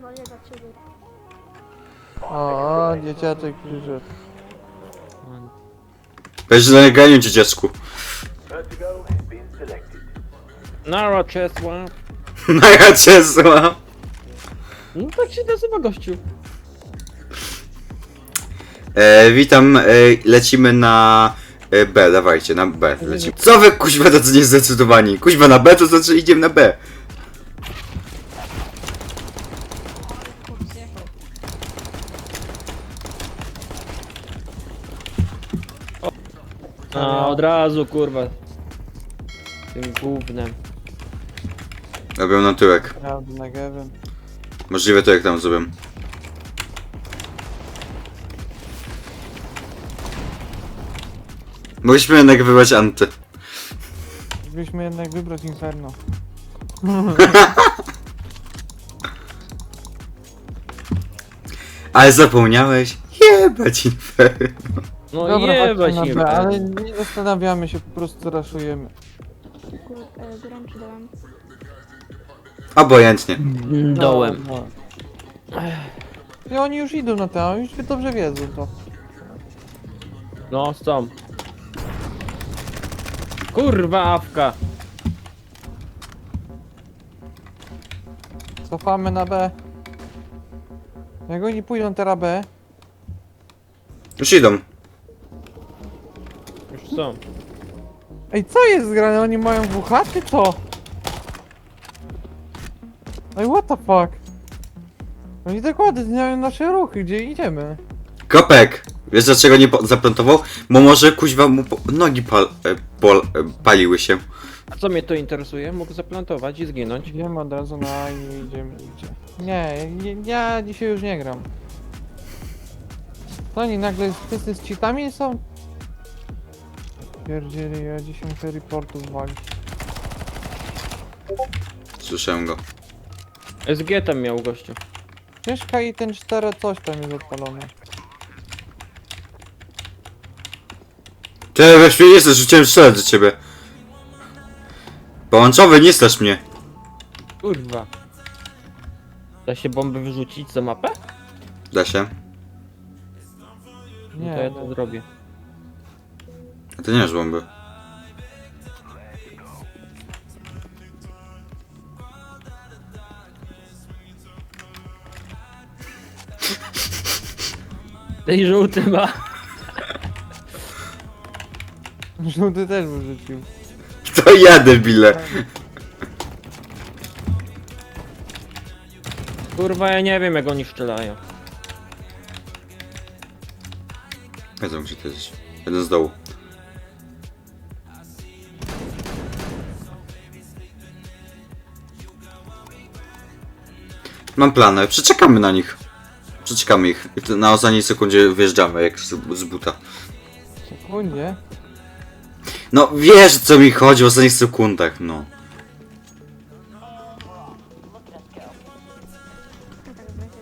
Kurwa, nie dla ciebie. O, dzieciaczek przyszedł. Weź zaleganiu dzieciaczku. Nara Czesła. Na ja Czesła. No tak się nazywa gościu. E, witam, e, lecimy na e, B, dawajcie, na B lecimy. Co wy kuźwa tacy niezdecydowani? Kuźwa na B, to znaczy idziemy na B. A od razu kurwa. Tym gównem. Robią na tyłek. Prawda, na. Możliwe to jak tam zrobią. Mogliśmy jednak wybrać anty. Mogliśmy jednak wybrać Inferno. Ale zapomniałeś? Jebać inferno. No Dobra, jebać chodźmy nie na B, ale ale... nie zastanawiamy się, po prostu raszujemy. Gór, e, górą czy dołem? Obojętnie. Dołem. No, no. I oni już idą na to, już dobrze wiedzą to. No są. Kurwa awka. Cofamy na B. Jak oni pójdą teraz B, Już idą. Są. Ej, co jest zgrane? Oni mają WH czy co? Ej, what the fuck? Oni dokładnie znają nasze ruchy, gdzie idziemy. Kopek! Wiesz dlaczego nie po- zaplantował? Bo może kuźwa mu po- nogi pal, e, pol, e, paliły się. A co mnie to interesuje? Mógł zaplantować i zginąć. Idziemy od razu na i idziemy, idzie. Nie, nie, ja dzisiaj już nie gram. To oni nagle wszyscy z cheatami są? Pierdzieli, ja dzisiaj muszę reportów walić. Słyszałem go. SG tam miał gościu. Ciężka i ten 4 coś tam jest odpalony. Ty we świecie jesteś, rzuciłem strzelać do ciebie. Połączowy, nie strasz mnie. Kurwa. Da się bomby wyrzucić za mapę? Da się. No Nie, to ja to zrobię. A to nie masz bomby. Tej żółty ma. żółty też wyrzucił. To ja debile. Kurwa ja nie wiem jak oni strzelają. Wiedzą gdzie to jest. Jeden z dołu. Mam plany, przeczekamy na nich. Przeczekamy ich. I Na ostatniej sekundzie wjeżdżamy jak z, z buta. Sekundzie. No wiesz co mi chodzi w ostatnich sekundach, no. Dobra, to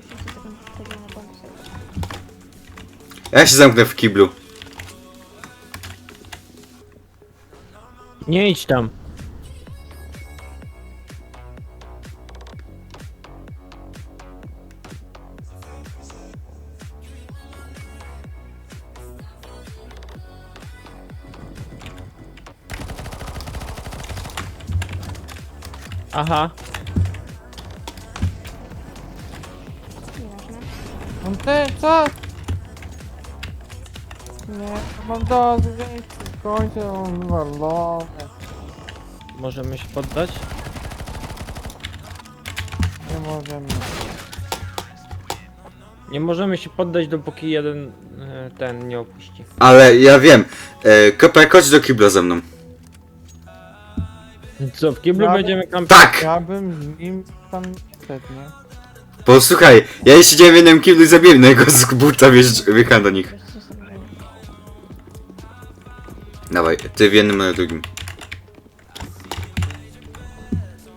30 sekund wtedy na końcu. Ja się zamknę w kiblu. Nie idź tam. Aha, Nieważne. Mam te, co? Nie, mam więcej, w końcu mam wywalone. możemy się poddać? Nie możemy. Nie możemy się poddać dopóki jeden e, ten nie opuści. Ale ja wiem. E, Kopek, chodź do kibla ze mną. Co, w kiblu Ja- będziemy kampić? Tak! Ja bym z nim tam szedł, nie? Posłuchaj, ja nie siedziałem w jednym kiblu i zabiłem na jego z buta, wiesz, wjechałem do nich. Dawaj, ty w jednym, a ja w drugim.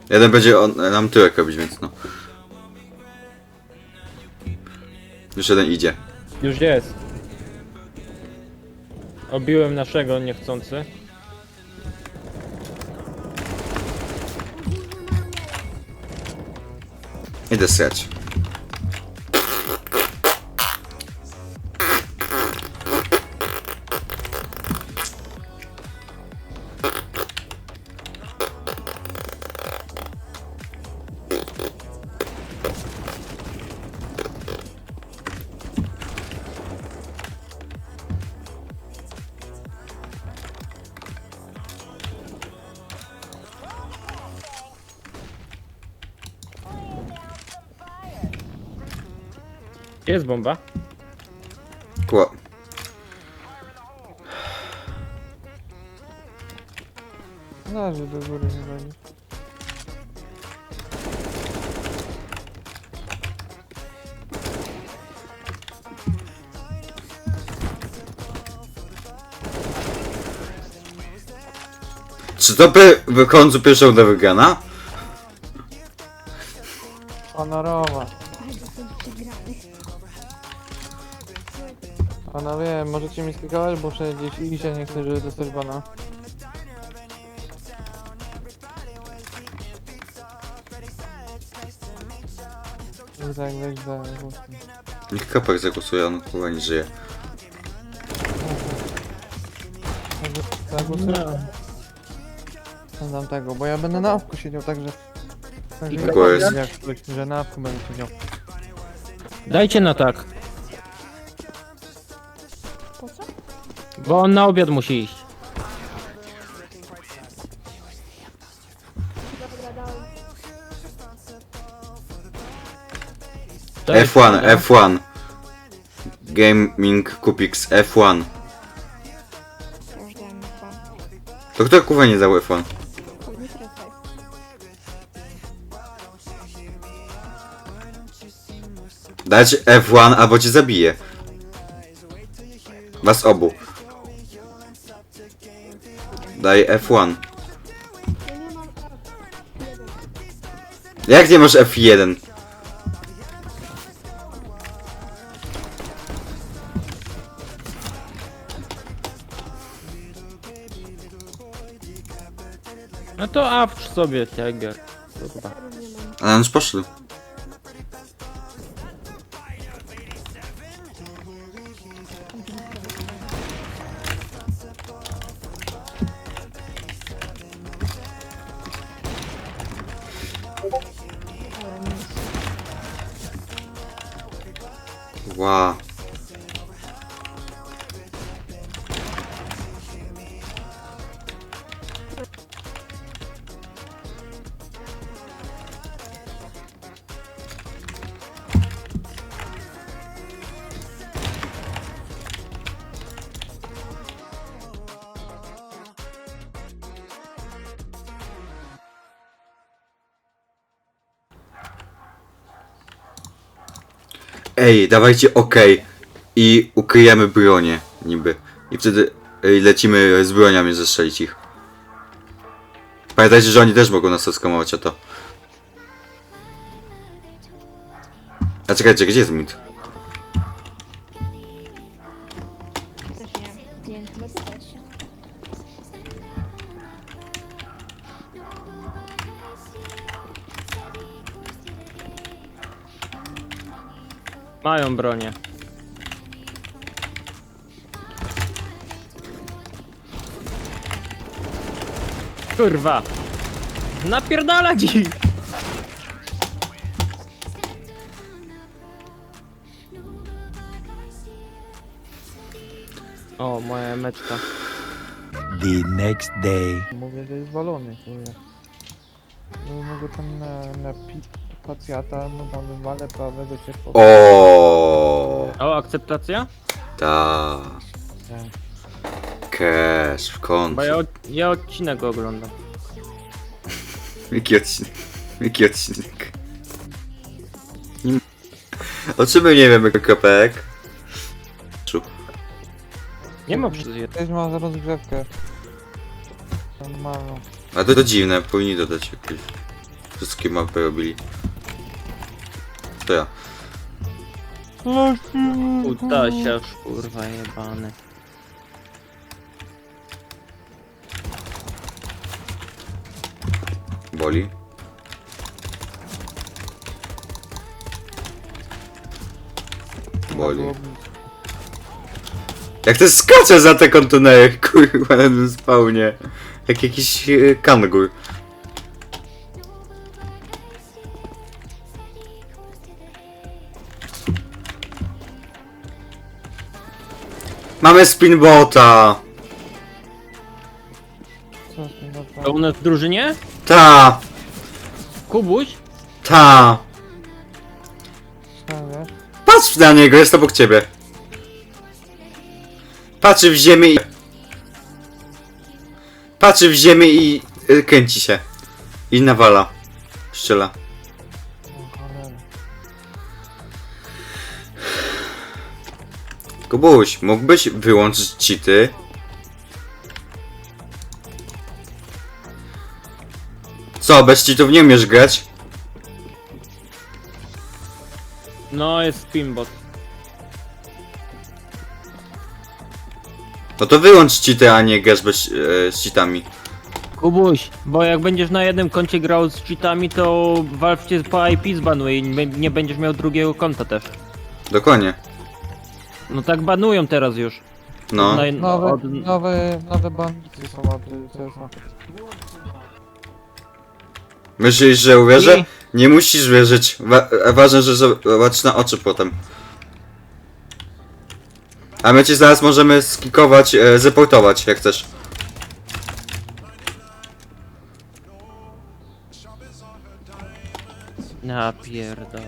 Jeden będzie on, nam tyłek robić, więc no. Już jeden idzie. Już jest. Obiłem naszego niechcący. Ainda 7. Gdzie jest bomba? Kła... Leży do góry nie? Czy to by w końcu pierwsza uda wygrana? Honorowa. Możecie mi skikować, bo muszę gdzieś iść, a nie chcę, żeby dostać bana. Niech kapek zagłosuje, on chyba nie żyje. Zagłosuję. Dam tego, bo ja będę na awku siedział, także... także kogo jest? Jak coś, że na awku będę siedział. Dajcie na tak, bo on na obiad musi iść. Dobra, dałem. To jest F1, dobra. F1. Gaming Kupix F1. Ja już dałem dwa. To kto kurwa nie dał F1? Chodźmy teraz daj. Dać F1 albo cię zabiję. Was obu. Daj F1. Ja nie mam F. Jeden. Jak nie masz F1? No to awcz sobie, Tiger. Kurwa. Cztery nie mam. A on już poszedł. Ej, dawajcie OK i ukryjemy bronię, niby. I wtedy ej, lecimy z broniami zestrzelić ich. Pamiętajcie, że oni też mogą nas skamować o to. A czekajcie, gdzie jest mit? Mają bronię. Kurwa. Napierdalać ich! O, moja meczka. the next day. Mówię, że jest walony, kurde. No mogę tam na, pacjata, no prawego ciepło. O, O, akceptacja? ta. Cash, w końcu. Bo ja, od- ja odcinek oglądam. Jaki odcinek? Jaki odcinek? Nie... O czym my nie wiemy, kopek? Nie ma przez jedno. Ktoś ma rozgrzewkę. Normalną. A to, to dziwne, powinni dodać jakieś. Wszystkie mapy robili. To ja. Utasiarz, kurwa jebany. Boli. Boli. Jak to skacze za te kontenery, kurwa, na tym spawnie. Jak jakiś e, kangur. Mamy spinbota! Co z tym To u nas w drużynie? Ta! Kubuś? Ta! Wiesz? Patrz na niego, jest obok ciebie. Patrzy w ziemię i... Patrzy w ziemię i y, kręci się. I nawala. Strzela. Kubuś, mógłbyś wyłączyć cheaty? Co, bez cheatów nie umiesz grać? No, jest pinbot. No to wyłącz cheaty, a nie grasz bez, e, z cheatami. Kubuś, bo jak będziesz na jednym koncie grał z cheatami, to Valve cię po IP zbanuje i nie- nie będziesz miał drugiego konta też. Dokładnie. No tak banują teraz już. No. Na- Nowe, od- nowe, nowe bandyty są od CSA. Myślisz, że uwierzę? I- Nie musisz wierzyć. Wa ważne, że zobaczysz na oczy potem. A my ci zaraz możemy skikować, e, zreportować, jak chcesz. Ja pierdolę.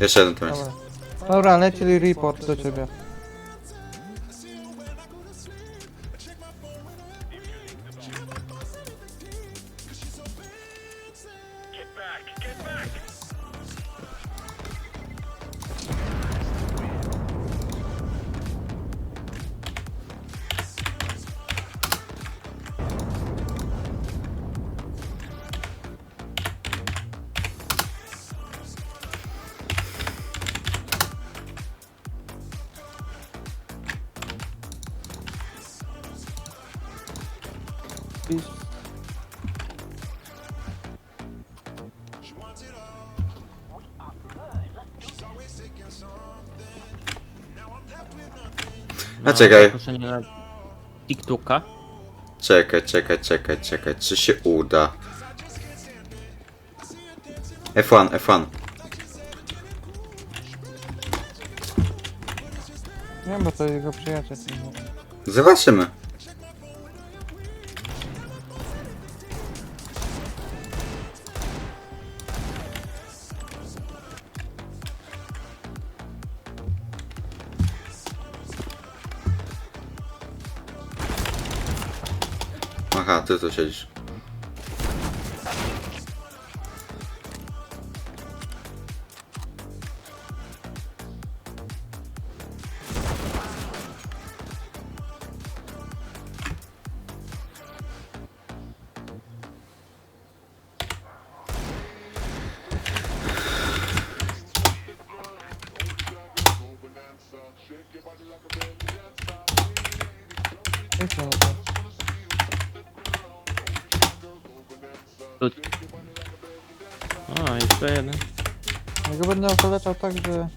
Jeszcze jeden to jest. Dobra, leci report do ciebie. A czekaj. zaproszenie na TikToka. Czekaj, czekaj, czekaj, czekaj. Czy się uda? F1, F1. Nie, bo to jego przyjaciel. Zobaczymy. Ty tu siedzisz. Jeszcze jeden. Ja go będę okaleczał tak, że...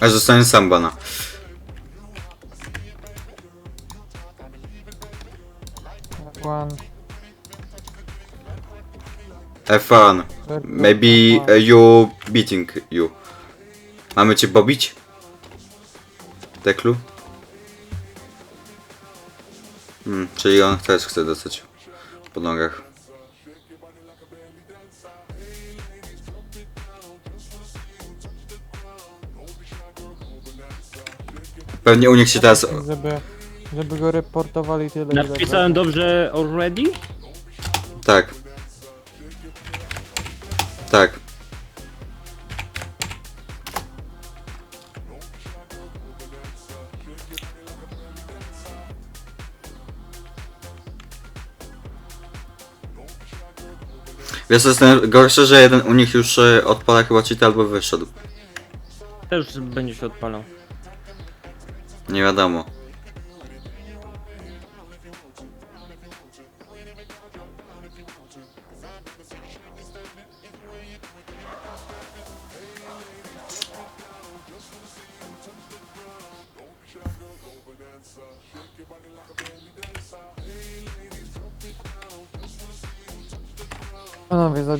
Aż zostanie sam bana. F1. Maybe uh, you beating you. Mamy cię pobić? Teklu? Hmm, czyli on też chce dostać po nogach. Pewnie u nich się teraz... żeby, żeby go reportowali tyle ile Napisałem dobrze already? Tak. Wiesz co jest najgorsze, że jeden u nich już e, odpala chyba cheat albo wyszedł. Też będzie się odpalał. Nie wiadomo.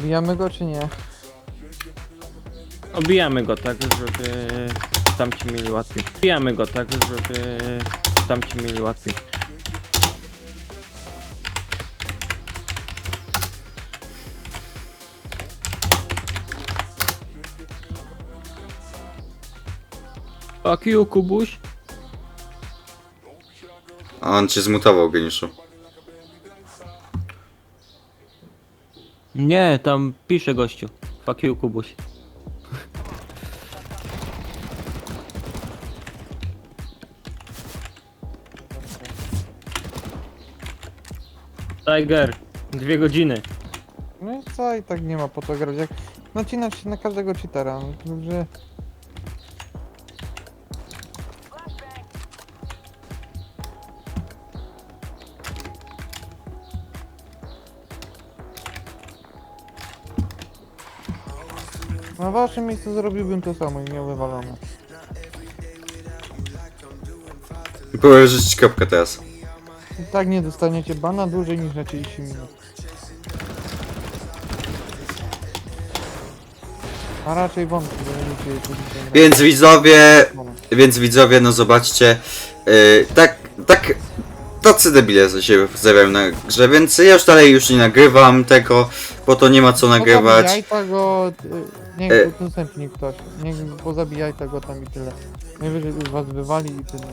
Zabijamy go czy nie? Obijamy go tak, żeby tamci mieli łatwiej. Obijamy go tak, żeby tamci mieli łatwiej. Fuck you, Kubuś. A on cię zmutował, geniuszu. Nie, tam pisze gościu. Fuck you, Kubuś. Tiger, dwie godziny. No i co, i tak nie ma po to grać. Jak nacinać się na każdego cheatera, no, także... Na waszym miejscu zrobiłbym to samo i miał wywalone. Próbuję rzucić kropkę teraz. I tak nie dostaniecie bana dłużej niż na 30 minut. A raczej wątpię, że będziecie później Więc widzowie, więc widzowie, no zobaczcie, yy, tak, tak, tacy debile się zjawiają na grze, więc ja już dalej już nie nagrywam tego, bo to nie ma co nagrywać. Tego, y, niech E. udostępni ktoś. Niech pozabijaj tego tam i tyle. Najwyżej już was wywali i tyle.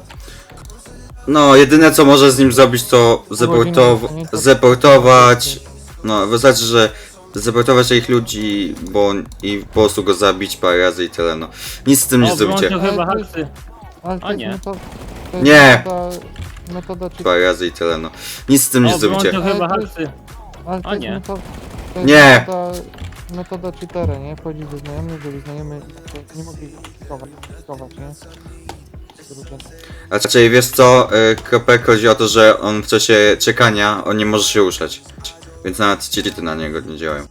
No, jedyne co może z nim zrobić to zeportow- zeportować, no wystarczy, że zeportować ich ludzi, bo i po prostu go zabić parę razy i tyle, no. Nic z tym nie O, zrobicie. wyłączył chyba Ale to. Ale jest nie. Metoda, to Nie. Metoda, metoda czy... Parę razy i tyle, no. Nic z tym nie O, zrobicie. wyłączył chyba Ale to jest- haksy. Ale to jest nie. Metoda, to jest Nie. Metoda, metoda cheatera, nie? Wchodzi do znajomych, żeby znajomy nie mogli klikować, klikować, nie? Raczej wiesz co, y, Kropek chodzi o to, że on w czasie czekania, on nie może się ruszać. Więc nawet cheaty na niego nie działają.